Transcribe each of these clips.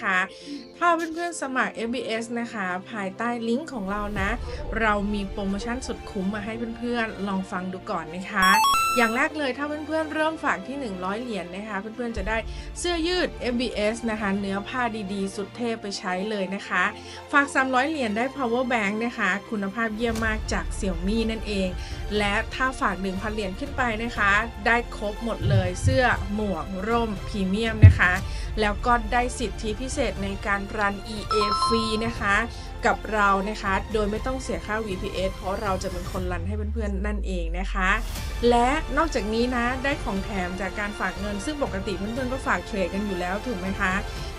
นะคะ ถ้าเพื่อนๆสมัคร MBS นะคะ ภายใต้ลิงก์ของเรานะ เรามีโปรโมชั่นสุดคุ้มมาให้เพื่อนๆ ลองฟังดูก่อนนะคะ อย่างแรกเลยถ้าเพื่อนๆเริ่มฝากที่ 100 เหรียญนะคะ เพื่อนๆจะได้เสื้อยืด MBS นะคะ เนื้อผ้าดีๆ สุดเทพไปใช้เลยนะคะ ฝาก 300 เหรียญได้ power bank นะคะ คุณภาพเยี่ยมมากจากเสี่ยวมี่นั่นเอง และถ้าฝาก 1,000 เหรียญขึ้นไปนะคะ ได้ครบหมดเลยเสื้อหมวกร่มพรีเมียมนะคะ แล้วก็ได้สิทธิพิเศษในการรัน EA ฟรีนะคะ กับเรานะคะ โดยไม่ต้องเสียค่า VPS เพราะเราจะเป็นคนรันให้เพื่อนๆนั่นเองนะคะ และนอกจากนี้นะได้ของแถมจากการฝากเงิน ซึ่งปกติเพื่อนๆก็ฝากเทรดกันอยู่แล้วถูกไหมคะ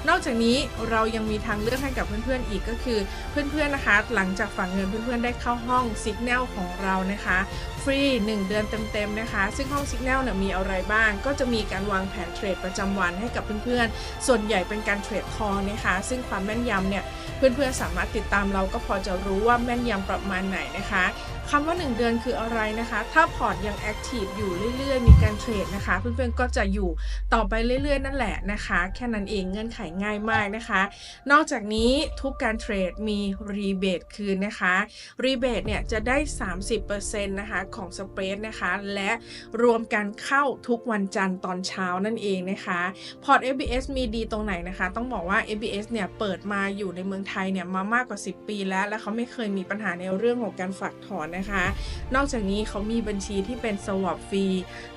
นอกจากนี้เรายังมีทางเลือกให้กับเพื่อนๆอีกก็คือเพื่อนๆนะคะ หลังจากฝากเงินเพื่อนๆได้เข้าห้อง Signal ของเรานะคะฟรี 1 เดือนเต็มๆนะคะ ซึ่งห้อง Signal เนี่ยมีอะไรบ้าง ก็จะมีการวางแผนเทรดประจำวันให้กับเพื่อนๆ ส่วนใหญ่เป็นการเทรดคอนะคะ ซึ่งความแม่นยำเนี่ยเพื่อนๆสามารถติดตามเราก็พอจะรู้ว่าแม่นยำประมาณไหนนะคะ คำว่า 1 เดือนคืออะไรนะคะ ถ้าพอร์ตยังแอคทีฟอยู่เรื่อยๆ มีการเทรดนะคะ เพื่อนๆก็จะอยู่ต่อไปเรื่อยๆ นั่นแหละนะคะ แค่นั้นเองเงื่อนไขง่ายมากนะคะ นอกจากนี้ทุกการเทรดมีรีเบทคืนนะคะรีเบทเนี่ยจะได้ 30%นะคะของสเปรดนะคะ และรวมกันเข้าทุกวันจันทร์ตอนเช้านั่นเองนะคะพอร์ต FBS มีดีตรงไหนนะคะ ต้องบอกว่า FBS เนี่ยเปิดมาอยู่ในเมืองไทยเนี่ยมามากกว่า 10 ปีแล้ว และเขาไม่เคยมีปัญหาในเรื่องของการฝากถอนนะคะนอกจากนี้เขามีบัญชีที่เป็น swap ฟรี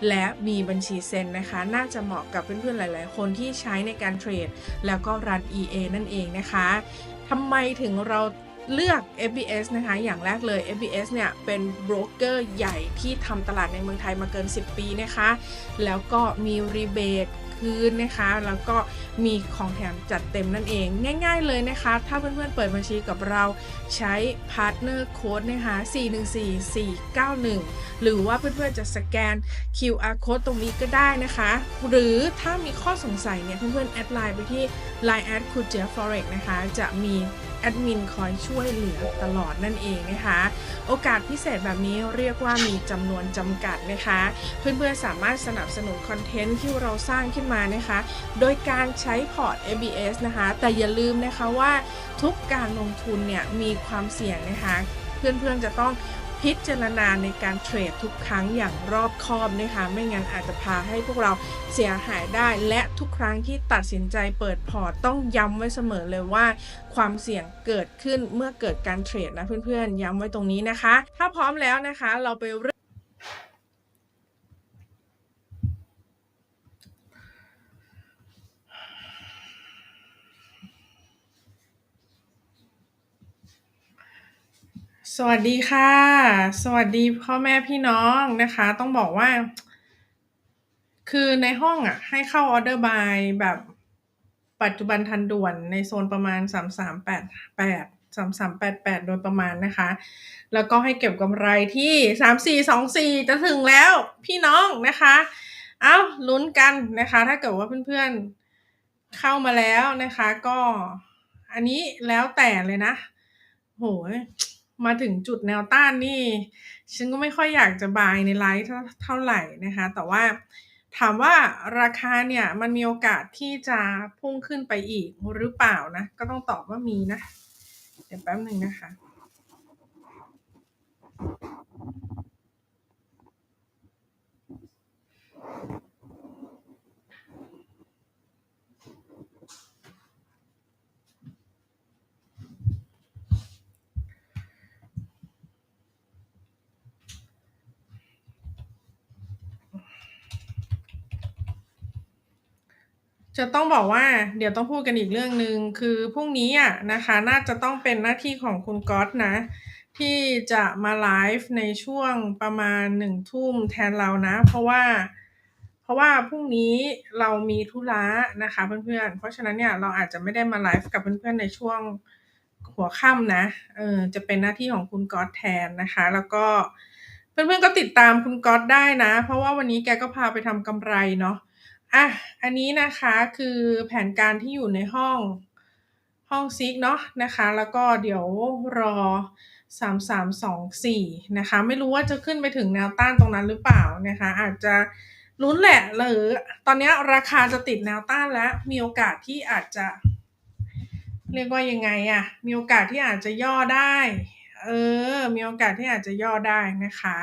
และมีบัญชีเซ็นนะคะ น่าจะเหมาะกับเพื่อนๆหลาย ๆ คนที่ใช้ในการเทรด แล้วก็รัน EA นั่นเองนะคะทำไมถึงเราเลือก FBS นะคะ อย่างแรกเลย FBS เนี่ย เป็นโบรกเกอร์ใหญ่ที่ทำตลาดในเมืองไทยมาเกิน 10 ปีนะคะ แล้วก็มีรีเบท คืนนะคะ แล้วก็มีของแถมจัดเต็มนั่นเอง ง่าย ๆ เลยนะคะ ถ้าเพื่อนๆเปิดบัญชีกับเราใช้ Partner Code นะคะ 414491 หรือว่าเพื่อนๆจะสแกน QR Code ตรงนี้ก็ได้นะคะ หรือถ้ามีข้อสงสัยเนี่ยเพื่อนๆแอดไลน์ไปที่ Line แอดคูเจีย Forex นะคะ จะมี แอดมินคอยช่วยเหลือตลอดนั่นเองนะคะ โอกาสพิเศษแบบนี้เรียกว่ามีจำนวนจำกัดนะคะ เพื่อนๆสามารถสนับสนุนคอนเทนต์ที่เราสร้างขึ้นมานะคะ โดยการใช้พอร์ต ABS นะคะ แต่อย่าลืมนะคะว่าทุกการลงทุนเนี่ยมีความเสี่ยงนะคะ เพื่อนๆจะต้อง พิจารณาในการเทรดทุกครั้งอย่างรอบคอบนะคะ ไม่งั้นอาจจะพาให้พวกเราเสียหายได้ และทุกครั้งที่ตัดสินใจเปิดพอร์ตต้องย้ำไว้เสมอเลยว่า ความเสี่ยงเกิดขึ้นเมื่อเกิดการเทรดนะเพื่อนๆ ย้ำไว้ตรงนี้นะคะ ถ้าพร้อมแล้วนะคะ เราไปเริ่ม สวัสดีค่ะ สวัสดีพ่อแม่พี่น้องนะคะ ต้องบอกว่า คือในห้องอะ ให้เข้าออเดอร์บายแบบปัจจุบันทันด่วนในโซนประมาณ 3388 3388 โดยประมาณนะคะ แล้วก็ให้เก็บกำไรที่ 3424 จะถึงแล้วพี่น้องนะคะ เอ้าลุ้นกันนะคะ ถ้าเกิดว่าเพื่อนๆเข้ามาแล้วนะคะ ก็อันนี้แล้วแต่เลยนะโหย มาถึงจุดแนวต้านนี่ ฉันก็ไม่ค่อยอยากจะบายในไลฟ์เท่าเท่าไหร่นะคะ แต่ว่าถามว่าราคาเนี่ยมันมีโอกาสที่จะพุ่งขึ้นไปอีกหรือเปล่านะ ก็ต้องตอบว่ามีนะ เดี๋ยวแป๊บหนึ่งนะคะ จะต้องบอกว่า เดี๋ยวต้องพูดกันอีกเรื่องหนึ่ง คือพรุ่งนี้อะนะคะ น่าจะต้องเป็นหน้าที่ของคุณก๊อตนะ ที่จะมาไลฟ์ในช่วงประมาณ1ทุ่มแทนเรานะ เพราะว่า เพราะว่าพรุ่งนี้เรามีธุระนะคะเพื่อนๆ เพราะฉะนั้นเนี่ยเราอาจจะไม่ได้มาไลฟ์กับเพื่อนๆในช่วงหัวค่ำนะ เออ จะเป็นหน้าที่ของคุณก๊อตแทนนะคะ แล้วก็เพื่อนๆก็ติดตามคุณก๊อตได้นะ เพราะว่าวันนี้แกก็พาไปทำกำไรเนาะ อะ อันนี้นะคะคือแผนการที่อยู่ในห้องห้องซิกเนาะนะคะ แล้วก็เดี๋ยวรอ 3324 นะคะ ไม่รู้ว่าจะขึ้นไปถึงแนวต้านตรงนั้นหรือเปล่านะคะ อาจจะลุ้นแหละหรือตอนนี้ราคาจะติดแนวต้านแล้ว มีโอกาสที่อาจจะ เรียกว่ายังไงอะมีโอกาสที่อาจจะย่อได้ เออ มีโอกาสที่อาจจะย่อได้นะคะ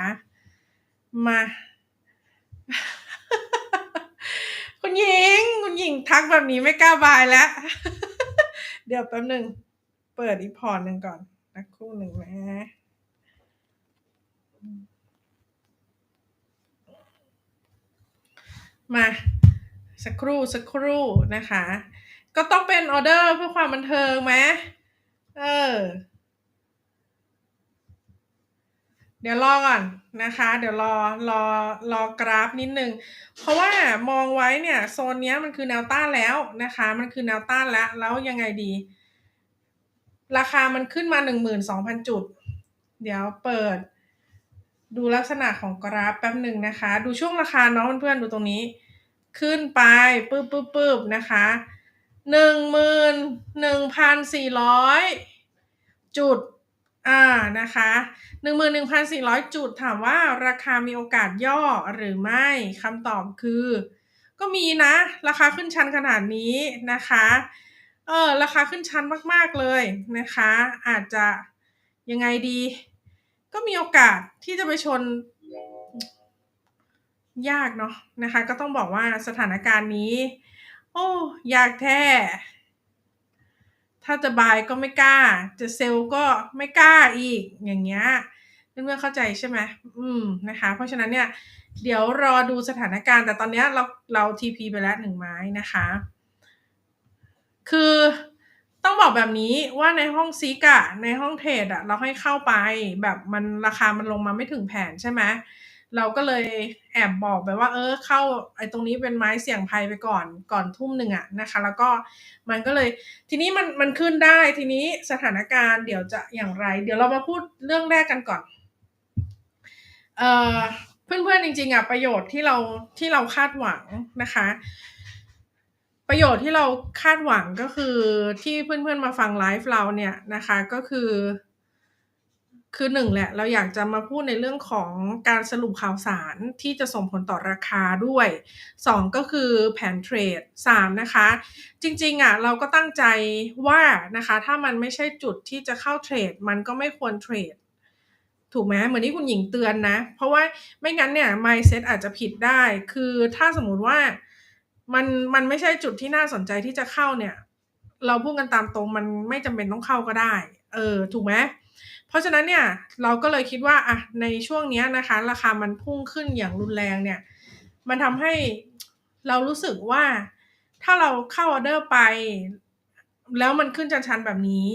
มา คุณหญิง คุณหญิงทักแบบนี้ไม่กล้าบายแล้ว เดี๋ยวแป๊บหนึ่ง เปิดอีพอร์ตหนึ่งก่อนสักครู่หนึ่งนะมา สักครู่สักครู่นะคะ ก็ต้องเป็นออเดอร์เพื่อความบันเทิงไหมเออ เดี๋ยวรอก่อนนะคะ เดี๋ยวรอรอรอกราฟนิดนึง เพราะว่ามองไว้เนี่ยโซนเนี้ยมันคือแนวต้านแล้วนะคะ มันคือแนวต้านแล้ว แล้วยังไงดี ราคามันขึ้นมา 12,000 จุด เดี๋ยวเปิด ดูลักษณะของกราฟแป๊บหนึ่งนะคะ ดูช่วงราคาเนาะเพื่อนๆดูตรงนี้ ขึ้นไปปึ๊บปึ๊บปึ๊บนะคะหนึ่งหมื่นหนึ่งพันสี่ร้อยจุด อ่านะคะหนึ่งหมื่นหนึ่งพันสี่ร้อยจุดถามว่าราคามีโอกาสย่อหรือไม่คำตอบคือ ก็มีนะ ราคาขึ้นชันขนาดนี้นะคะเออราคาขึ้นชันมากๆเลยนะคะ อาจจะยังไงดี ก็มีโอกาสที่จะไปชนยากเนาะนะคะ ก็ต้องบอกว่าสถานการณ์นี้ โอ้ยากแท้ ถ้าจะบายก็ไม่กล้า จะเซลก็ไม่กล้าอีกอย่างเงี้ยเพื่อนๆเข้าใจใช่ไหมอืมนะคะ เพราะฉะนั้นเนี่ยเดี๋ยวรอดูสถานการณ์ แต่ตอนนี้เราเราทีพีไปแล้วหนึ่งไม้นะคะ คือต้องบอกแบบนี้ว่าในห้องซิกอะในห้องเทรดอะเราให้เข้าไปแบบมันราคามันลงมาไม่ถึงแผนใช่ไหม เราก็เลยแอบบอกไปว่า เออ เข้าไอ้ตรงนี้เป็นไม้เสี่ยงภัยไปก่อนก่อนทุ่มหนึ่งอะนะคะ แล้วก็มันก็เลยทีนี้มันมันขึ้นได้ทีนี้สถานการณ์เดี๋ยวจะอย่างไร เดี๋ยวเรามาพูดเรื่องแรกกันก่อนเอ่อเพื่อนๆจริงๆอะประโยชน์ที่เราที่เราคาดหวังนะคะ ประโยชน์ที่เราคาดหวังก็คือที่เพื่อนๆมาฟังไลฟ์เราเนี่ยนะคะก็คือ คือหนึ่งแหละเราอยากจะมาพูดในเรื่องของการสรุปข่าวสารที่จะส่งผลต่อราคาด้วยสองก็คือแผนเทรดสามนะคะ จริงๆอะเราก็ตั้งใจว่านะคะถ้ามันไม่ใช่จุดที่จะเข้าเทรด มันก็ไม่ควรเทรดถูกไหมเหมือนที่คุณหญิงเตือนนะ เพราะว่าไม่งั้นเนี่ย mindset อาจจะผิดได้ คือถ้าสมมุติว่ามันมันไม่ใช่จุดที่น่าสนใจที่จะเข้าเนี่ย เราพูดกันตามตรงมันไม่จำเป็นต้องเข้าก็ได้ เออ ถูกไหม เพราะฉะนั้นเนี่ยเราก็เลยคิดว่าอะในช่วงนี้นะคะ ราคามันพุ่งขึ้นอย่างรุนแรงเนี่ย มันทำให้เรารู้สึกว่าถ้าเราเข้าออเดอร์ไป แล้วมันขึ้นชันๆแบบนี้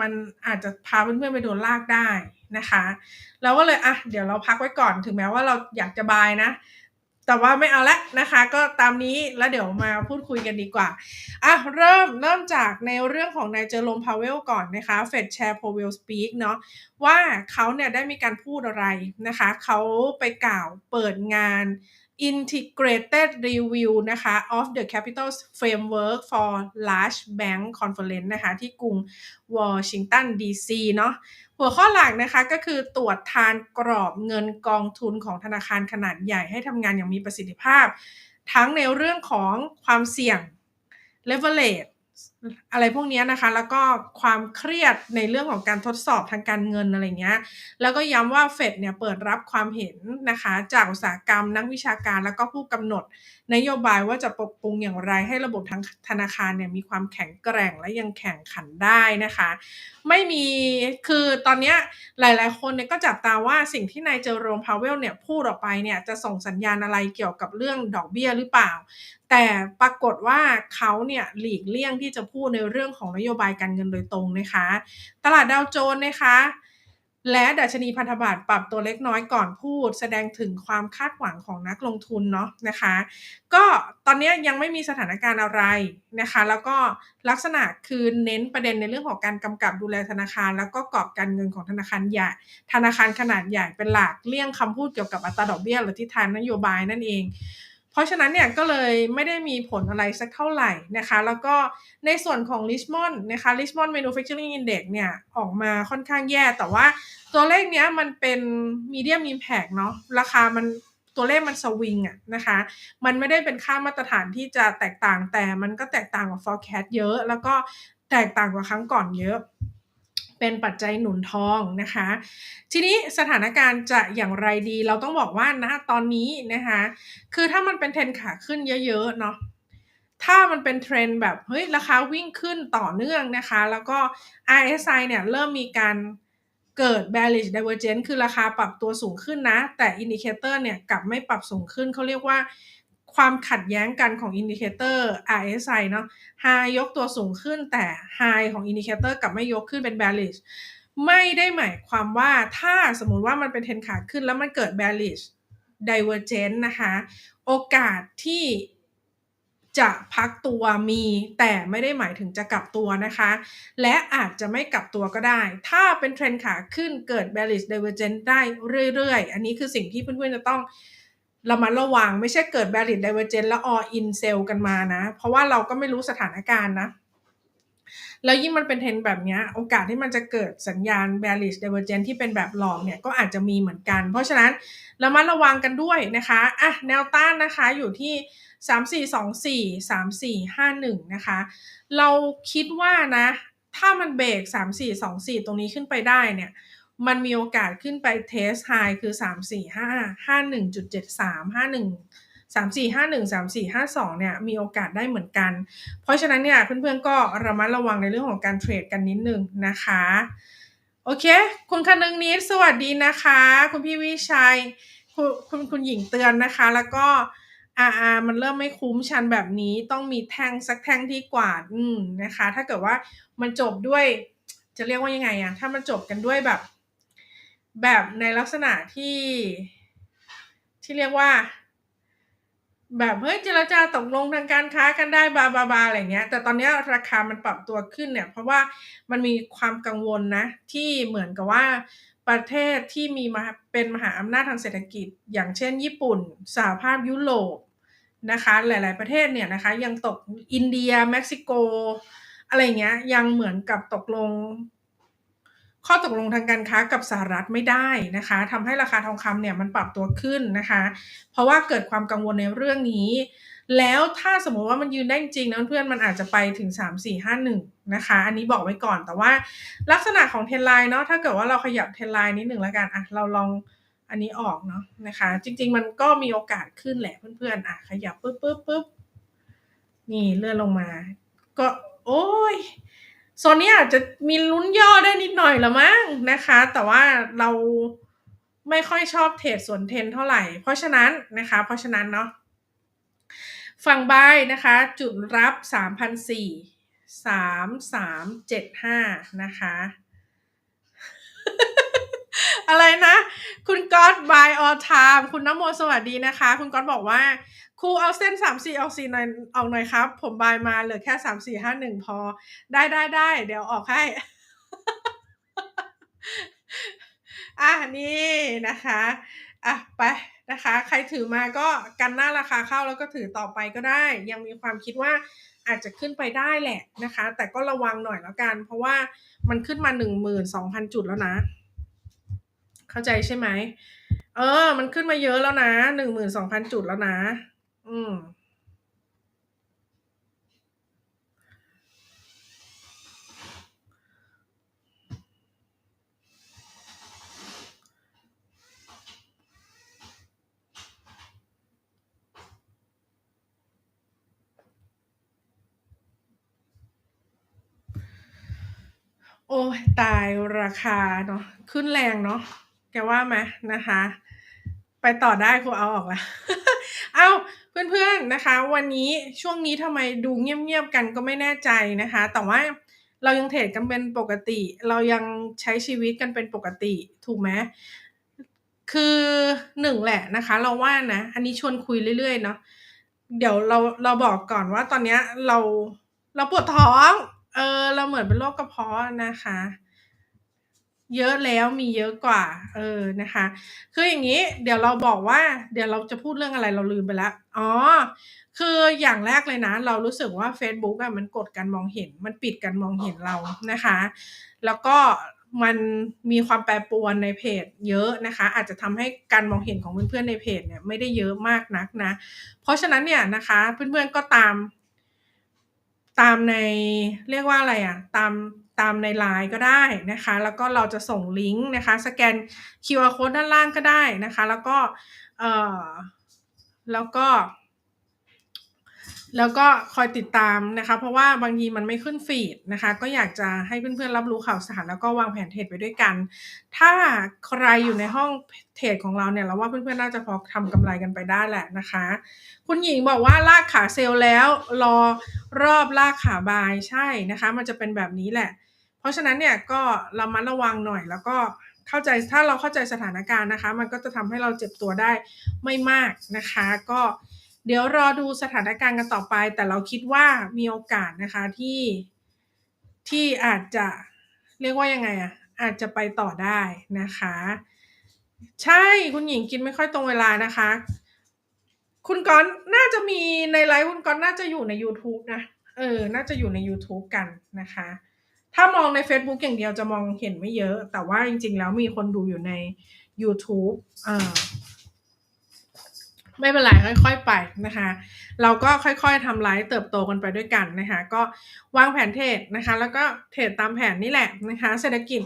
มันอาจจะพาเพื่อนๆไปโดนลากได้นะคะ เราก็เลยอะเดี๋ยวเราพักไว้ก่อนถึงแม้ว่าเราอยากจะบายนะ แต่ว่าไม่เอาละนะคะ ก็ตามนี้แล้วเดี๋ยวมาพูดคุยกันดีกว่าอะเริ่มเริ่มจากในเรื่องของนายเจอโรมพาวเวลก่อนนะคะเฟดแชร์โพเวลสปีกเนาะว่าเขาเนี่ยได้มีการพูดอะไรนะคะ เขาไปกล่าวเปิดงาน integrated review นะคะ of the capital framework for large bank conference นะคะ ที่กรุงวอชิงตันดีซีเนาะ หัวข้อหลักนะคะก็คือตรวจทานกรอบเงินกองทุนของธนาคารขนาดใหญ่ให้ทำงานอย่างมีประสิทธิภาพ ทั้งในเรื่องของความเสี่ยง leverage อะไรพวกนี้นะคะ แล้วก็ความเครียดในเรื่องของการทดสอบทางการเงินอะไรเงี้ย แล้วก็ย้ำว่าเฟดเนี่ยเปิดรับความเห็นนะคะ จากอุตสาหกรรมนักวิชาการแล้วก็ผู้กำหนด นโยบายว่าจะปรับปรุงอย่างไรให้ระบบทางธนาคารเนี่ยมีความแข็งแกร่งและยังแข่งขันได้นะคะ ไม่มีคือตอนนี้หลาย ๆ คนเนี่ยก็จับตาว่าสิ่งที่นายเจอโรมพาวเวลเนี่ยพูดออกไปเนี่ยจะส่งสัญญาณอะไรเกี่ยวกับเรื่องดอกเบี้ยหรือเปล่า แต่ปรากฏว่าเขาเนี่ยหลีกเลี่ยงที่จะพูดในเรื่องของนโยบายการเงินโดยตรงนะคะ ตลาดดาวโจนส์นะคะ และดัชนีพันธบัตรปรับตัวเล็กน้อยก่อนพูด แสดงถึงความคาดหวังของนักลงทุนเนาะนะคะ ก็ตอนนี้ยังไม่มีสถานการณ์อะไรนะคะ แล้วก็ลักษณะคือเน้นประเด็นในเรื่องของการกำกับดูแลธนาคาร แล้วก็กรอบการเงินของธนาคารใหญ่ธนาคารขนาดใหญ่เป็นหลักเลี่ยงคำพูดเกี่ยวกับอัตราดอกเบี้ยหรือทิศทางนโยบายนั่นเอง เพราะฉะนั้นเนี่ยก็เลยไม่ได้มีผลอะไรสักเท่าไหร่นะคะ แล้วก็ในส่วนของ Richmond นะคะ Richmond Manufacturing Index เนี่ยออกมาค่อนข้างแย่ แต่ว่าตัวเลขเนี้ยมันเป็น medium impact เนาะราคามันตัวเลขมันสวิงอะนะคะ มันไม่ได้เป็นค่ามาตรฐานที่จะแตกต่างแต่มันก็แตกต่างกับ forecast เยอะ แล้วก็แตกต่างกว่าครั้งก่อนเยอะ เป็นปัจจัยหนุนทองนะคะ ทีนี้สถานการณ์จะอย่างไรดี เราต้องบอกว่าณตอนนี้นะคะ คือถ้ามันเป็นเทรนขาขึ้นเยอะๆเนาะถ้ามันเป็นเทรนแบบเฮ้ยราคาวิ่งขึ้นต่อเนื่องนะคะ แล้วก็ RSI เนี่ยเริ่มมีการเกิด bearish divergence คือราคาปรับตัวสูงขึ้นนะ แต่อินดิเคเตอร์เนี่ยกลับไม่ปรับสูงขึ้นเขาเรียกว่า ความขัดแย้งกันของอินดิเคเตอร์ RSI เนาะ High ยกตัวสูงขึ้นแต่ High ของอินดิเคเตอร์กลับไม่ยกขึ้นเป็น bearish ไม่ได้หมายความว่าถ้าสมมุติว่ามันเป็นเทรนขาขึ้นแล้วมันเกิด bearish divergence นะคะ โอกาสที่จะพักตัวมีแต่ไม่ได้หมายถึงจะกลับตัวนะคะ และอาจจะไม่กลับตัวก็ได้ ถ้าเป็นเทรนขาขึ้นเกิด bearish divergence ได้เรื่อยๆ อันนี้คือสิ่งที่เพื่อนๆจะต้อง ระมัดระวังไม่ใช่เกิด bearish divergence แล้ว all in sell กันมานะ เพราะว่าเราก็ไม่รู้สถานการณ์นะ แล้วยิ่งมันเป็นเทรนแบบนี้โอกาสที่มันจะเกิดสัญญาณ bearish divergence ที่เป็นแบบหลอกเนี่ยก็อาจจะมีเหมือนกัน เพราะฉะนั้นระมัดระวังกันด้วยนะคะอะแนวต้านนะคะอยู่ที่3424 3451นะคะ เราคิดว่านะ ถ้ามันเบรก3424 ตรงนี้ขึ้นไปได้เนี่ย มันมีโอกาสขึ้นไปเทสไฮคือ 345 51.73 51 3451 3452เนี่ยมีโอกาสได้เหมือนกัน เพราะฉะนั้นเนี่ยเพื่อนๆก็ระมัดระวังในเรื่องของการเทรดกันนิดนึงนะคะ โอเค คุณคนึงนิดสวัสดีนะคะ คุณพี่วิชัย คุณคุณคุณหญิงเตือนนะคะ แล้วก็อาอามันเริ่มไม่คุ้มชันแบบนี้ต้องมีแท่งสักแท่งที่กวาดอืมนะคะ ถ้าเกิดว่ามันจบด้วยจะเรียกว่ายังไงอะถ้ามันจบกันด้วยแบบ แบบในลักษณะที่ ที่เรียกว่า แบบเฮ้ยเจรจาตกลงทางการค้ากันได้บาบาบาอะไรเงี้ย แต่ตอนนี้ราคามันปรับตัวขึ้นเนี่ย เพราะว่ามันมีความกังวลนะ ที่เหมือนกับว่าประเทศที่มีมาเป็นมหาอำนาจทางเศรษฐกิจ อย่างเช่น ญี่ปุ่นสหภาพยุโรปนะคะ หลาย ๆ ประเทศเนี่ยนะคะ ยังตกอินเดียเม็กซิโก อะไรเงี้ยยังเหมือนกับตกลง ข้อตกลงทางการค้ากับสหรัฐไม่ได้นะคะทำให้ราคาทองคำเนี่ยมันปรับตัวขึ้นนะคะ เพราะว่าเกิดความกังวลในเรื่องนี้ แล้วถ้าสมมติว่ามันยืนได้จริงนะเพื่อนมันอาจจะไปถึง 3 4 5 1นะคะอันนี้บอกไว้ก่อนแต่ว่าลักษณะของเทนไลน์เนาะถ้าเกิดว่าเราขยับเทนไลน์นิดหนึ่งแล้วกันอะเราลองอันนี้ออกเนาะนะคะ จริง ๆ มันก็มีโอกาสขึ้นแหละเพื่อนๆอะขยับปุ๊บปุ๊บปุ๊บนี่เลื่อนลงมา ก็โอ้ย โซนนี้อาจจะมีลุ้นย่อได้นิดหน่อยละมั้งนะคะ แต่ว่าเราไม่ค่อยชอบเทรดส่วนเทนเท่าไหร่ เพราะฉะนั้นนะคะ เพราะฉะนั้นเนาะฝั่งบายนะคะ จุดรับ 3,004 3375 นะคะ อะไรนะ คุณก๊อต buy all time คุณน้ำโมสวัสดีนะคะ คุณก๊อตบอกว่า ครูเอาเส้น3 4เอา4หน่อยออกหน่อยครับ ผมบายมาเหลือแค่3 4 5 1พอ ได้ได้ได้เดี๋ยวออกให้ อะนี่นะคะอะไปนะคะ ใครถือมาก็กันหน้าราคาเข้าแล้วก็ถือต่อไปก็ได้ ยังมีความคิดว่าอาจจะขึ้นไปได้แหละนะคะ แต่ก็ระวังหน่อยแล้วกัน เพราะว่ามันขึ้นมา 12,000 จุดแล้วนะ เข้าใจใช่ไหม เออ มันขึ้นมาเยอะแล้วนะ 12,000 จุดแล้วนะ อืม โอ้ยตายราคาเนาะขึ้นแรงเนาะแกว่าไหมนะคะ ไปต่อได้ครูเอาออกล้วเอา เพื่อนๆนะคะ วันนี้ช่วงนี้ทำไมดูเงียบๆกันก็ไม่แน่ใจนะคะ แต่ว่าเรายังเทรดกันเป็นปกติ เรายังใช้ชีวิตกันเป็นปกติถูกไหมคือหนึ่งแหละนะคะ เราว่านะ อันนี้ชวนคุยเรื่อยๆเนาะเดี๋ยวเราเราบอกก่อนว่าตอนเนี้ยเราเราปวดท้อง เออเราเหมือนเป็นโรคกระเพาะนะคะ เยอะแล้วมีเยอะกว่า เออนะคะ คืออย่างนี้ เดี๋ยวเราบอกว่า เดี๋ยวเราจะพูดเรื่องอะไรเราลืมไปแล้วอ๋อ คืออย่างแรกเลยนะ เรารู้สึกว่า Facebook อะมันกดการมองเห็น มันปิดการมองเห็นเรานะคะ แล้วก็มันมีความแปรปรวนในเพจเยอะนะคะ อาจจะทำให้การมองเห็นของเพื่อนๆในเพจเนี่ยไม่ได้เยอะมากนักนะ เพราะฉะนั้นเนี่ยนะคะ เพื่อนๆก็ตาม ตามในเรียกว่าอะไรอะ ตาม ตามในไลน์ก็ได้นะคะ แล้วก็เราจะส่งลิงก์นะคะ สแกน QR code ด้านล่างก็ได้นะคะ แล้วก็เอ่อแล้วก็ แล้วก็คอยติดตามนะคะ เพราะว่าบางทีมันไม่ขึ้นฟีดนะคะ ก็อยากจะให้เพื่อนๆรับรู้ข่าวสารแล้วก็วางแผนเทรดไปด้วยกัน ถ้าใครอยู่ในห้องเทรดของเราเนี่ยเราว่าเพื่อนๆน่าจะพอทำกำไรกันไปได้แหละนะคะ คุณหญิงบอกว่าลากขาเซลล์แล้ว รอรอบลากขาบายใช่นะคะ มันจะเป็นแบบนี้แหละ ราะฉะนั้นเนี่ยก็เรามัดระวังหน่อยแล้วก็เข้าใจถ้าเราเข้าใจสถานการณ์นะคะ มันก็จะทำให้เราเจ็บตัวได้ไม่มากนะคะ ก็เดี๋ยวรอดูสถานการณ์กันต่อไป แต่เราคิดว่ามีโอกาสนะคะที่ที่อาจจะเรียกว่ายังไงอะอาจจะไปต่อได้นะคะ ใช่คุณหญิงกินไม่ค่อยตรงเวลานะคะ คุณก้อนน่าจะมีในไลฟ์คุณก้อนน่าจะอยู่ใน YouTube นะเออ น่าจะอยู่ใน YouTube กันนะคะ ถ้ามองใน Facebook อย่างเดียวจะมองเห็นไม่เยอะ แต่ว่าจริง ๆ แล้วมีคนดูอยู่ใน YouTube เออไม่เป็นไรค่อยๆไปนะคะ เราก็ค่อยๆทำไลฟ์เติบโตกันไปด้วยกันนะคะ ก็วางแผนเทรดนะคะ แล้วก็เทรดตามแผนนี่แหละนะคะ เศรษฐกิจ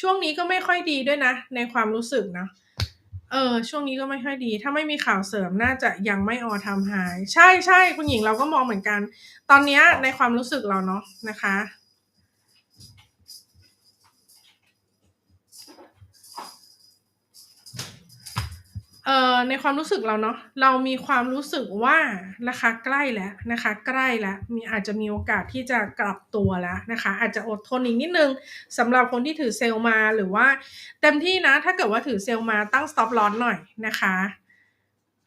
ช่วงนี้ก็ไม่ค่อยดีด้วยนะ ในความรู้สึกนะเออช่วงนี้ก็ไม่ค่อยดี ถ้าไม่มีข่าวเสริมน่าจะยังไม่ออทำหาย ใช่ใช่คุณหญิงเราก็มองเหมือนกัน ตอนนี้ในความรู้สึกเราเนาะนะคะ เอ่อในความรู้สึกเราเนาะเรามีความรู้สึกว่าราคาใกล้แล้วนะคะ ใกล้แล้วมีอาจจะมีโอกาสที่จะกลับตัวแล้วนะคะ อาจจะอดทนอีกนิดนึงสำหรับคนที่ถือเซลล์มาหรือว่าเต็มที่นะถ้าเกิดว่าถือเซลล์มาตั้ง stop loss หน่อยนะคะ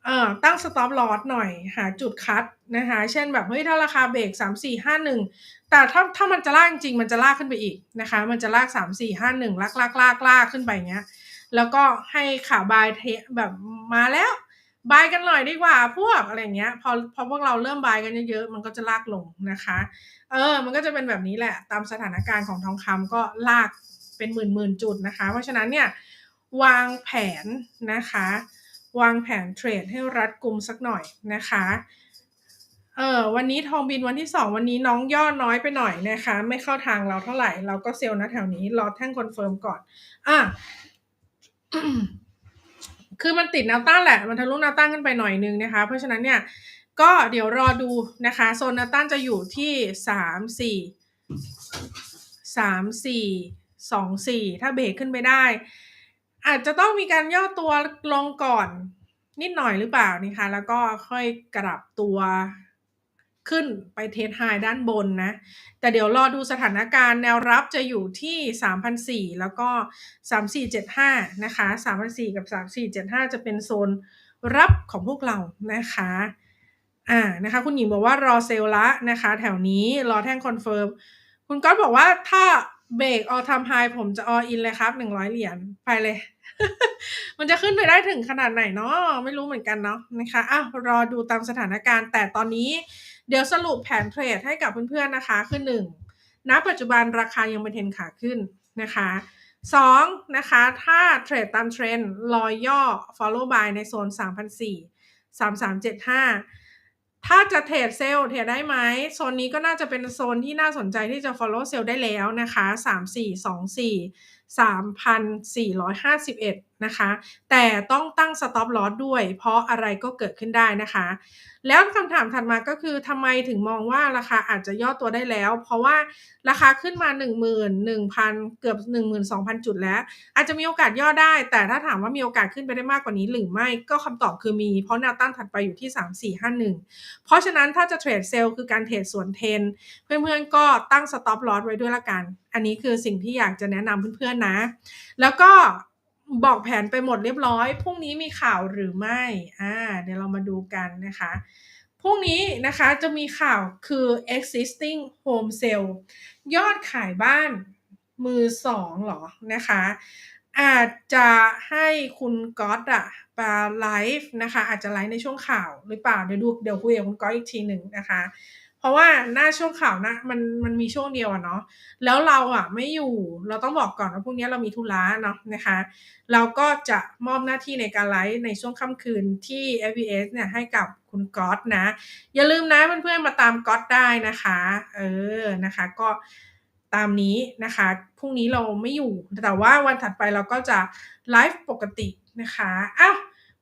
เอ่อตั้ง stop loss หน่อยหาจุดคัดนะคะ เช่นแบบเฮ้ยถ้าราคาเบรก3 4 5 1 แต่ถ้าถ้ามันจะลากจริงมันจะลากขึ้นไปอีกนะคะ มันจะลาก 3 4 5 1ลากลากลากลากขึ้นไปเงี้ย แล้วก็ให้ข่าวบายเทแบบมาแล้วบายกันหน่อยดีกว่าพวกอะไรเงี้ย พอพอพวกเราเริ่มบายกันเยอะๆมันก็จะลากลงนะคะ เออ มันก็จะเป็นแบบนี้แหละ ตามสถานการณ์ของทองคำก็ลากเป็นหมื่นหมื่นจุดนะคะ เพราะฉะนั้นเนี่ยวางแผนนะคะ วางแผนเทรดให้รัดกุมสักหน่อยนะคะเออวันนี้ทองบินวันที่สองวันนี้น้องย่อน้อยไปหน่อยนะคะ ไม่เข้าทางเราเท่าไหร่ เราก็เซลล์นะแถวนี้รอแท่งคอนเฟิร์มก่อน อะ คือมันติดแนวต้านแหละ มันทะลุแนวต้านขึ้นไปหน่อยนึงนะคะ เพราะฉะนั้นเนี่ยก็เดี๋ยวรอดูนะคะโซนแนวต้านจะอยู่ที่สามสี่สามสี่สองสี่ถ้าเบรกขึ้นไปได้ อาจจะต้องมีการย่อตัวลงก่อนนิดหน่อยหรือเปล่านะคะแล้วก็ค่อยกลับตัว ขึ้นไปเทสไฮด้านบนนะ แต่เดี๋ยวรอดูสถานการณ์แนวรับจะอยู่ที่3,004แล้วก็ 3475 นะคะ3,004กับ 3475 จะเป็นโซนรับของพวกเรานะคะอ่านะคะคุณหญิงบอกว่ารอเซลละนะคะ แถวนี้รอแท่งคอนเฟิร์มคุณก๊อตบอกว่าถ้าเบรกออทำไฮผมจะออินเลยครับ100เหรียญไปเลย มันจะขึ้นไปได้ถึงขนาดไหนเนาะไม่รู้เหมือนกันเนาะนะคะอะรอดูตามสถานการณ์แต่ตอนนี้ เดี๋ยวสรุปแผนเทรดให้กับเพื่อนๆนะคะคือหนึ่งณปัจจุบันราคายังเป็นเทรนขาขึ้นนะคะสองนะคะ ถ้าเทรดตามเทรนด์รอยย่อ follow by ในโซน 3,400 3375 ถ้าจะเทรดเซลล์เทรดได้ไหมโซนนี้ก็น่าจะเป็นโซนที่น่าสนใจที่จะ follow เซลล์ได้แล้วนะคะ 3424 3,451 นะคะ แต่ต้องตั้ง stop loss ด้วย เพราะอะไรก็เกิดขึ้นได้นะคะ แล้วคำถามถัดมาก็คือทำไมถึงมองว่าราคาอาจจะย่อตัวได้แล้ว เพราะว่าราคาขึ้นมา 11,000 เกือบ 12,000 จุดแล้ว อาจจะมีโอกาสย่อได้ แต่ถ้าถามว่ามีโอกาสขึ้นไปได้มากกว่านี้หรือไม่ก็คำตอบคือมี เพราะแนวต้านถัดไปอยู่ที่ 3451 เพราะฉะนั้นถ้าจะเทรดเซลล์คือการเทรดสวนเทน เพื่อนๆก็ตั้ง stop loss ไว้ด้วยละกัน อันนี้คือสิ่งที่อยากจะแนะนำเพื่อนๆนะ แล้วก็ บอกแผนไปหมดเรียบร้อย พรุ่งนี้มีข่าวหรือไม่ อ่า เดี๋ยวเรามาดูกันนะคะ พรุ่งนี้นะคะจะมีข่าวคือ existing home sale ยอดขายบ้านมือสองหรอนะคะ อาจจะให้คุณก๊อตอะมาไลฟ์นะคะ อาจจะไลฟ์ในช่วงข่าวหรือเปล่า เดี๋ยวดูเดี๋ยวคุยกับคุณก๊อตอีกทีหนึ่งนะคะ เพราะว่าหน้าช่วงข่าวนะมันมันมีช่วงเดียวอะเนาะแล้วเราอะไม่อยู่เราต้องบอกก่อนว่าพรุ่งนี้เรามีธุระเนาะนะคะ เราก็จะมอบหน้าที่ในการไลฟ์ในช่วงค่ำคืนที่ FBS เนี่ยให้กับคุณก๊อตนะ อย่าลืมนะเพื่อนๆมาตามก๊อตได้นะคะ เออนะคะ ก็ตามนี้นะคะพรุ่งนี้เราไม่อยู่ แต่ว่าวันถัดไปเราก็จะไลฟ์ปกตินะคะอ้าว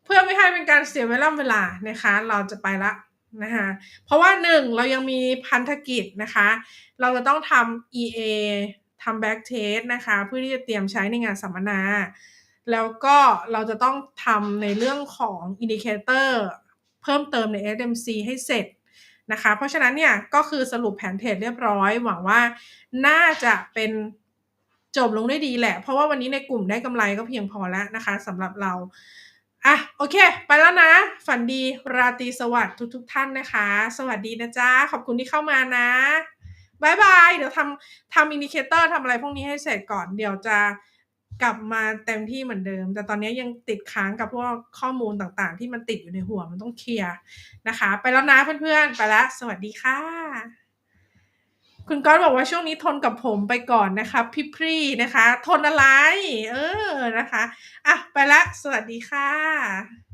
เพื่อไม่ให้เป็นการเสียเวลาเวลานะคะ เราจะไปละ นะคะเพราะว่าหนึ่งเรายังมีพันธกิจนะคะ เราจะต้องทำ EA ทำ back test นะคะ เพื่อที่จะเตรียมใช้ในงานสัมมนา แล้วก็เราจะต้องทำในเรื่องของ indicator เพิ่มเติมใน SMC ให้เสร็จนะคะ เพราะฉะนั้นเนี่ยก็คือสรุปแผนเทรดเรียบร้อย หวังว่าน่าจะเป็นจบลงได้ดีแหละ เพราะว่าวันนี้ในกลุ่มได้กำไรก็เพียงพอแล้วนะคะสำหรับเรา อะโอเค ไปแล้วนะ ฝันดีราตรีสวัสดิ์ทุกๆทท่านนะคะ สวัสดีนะจ๊ะ ขอบคุณที่เข้ามานะบายบาย เดี๋ยวทำทำอินดิเคเตอร์ทำอะไรพวกนี้ให้เสร็จก่อน เดี๋ยวจะกลับมาเต็มที่เหมือนเดิม แต่ตอนนี้ยังติดค้างกับพวกข้อมูลต่างๆ ที่มันติดอยู่ในหัวมันต้องเคลียร์นะคะ ไปแล้วนะเพื่อนๆ ไปแล้ว สวัสดีค่ะ คุณก้อนบอกว่าช่วงนี้ทนกับผมไปก่อนนะคะ พี่พรีนะคะ ทนอะไร เออนะคะ อะ ไปละ สวัสดีค่ะ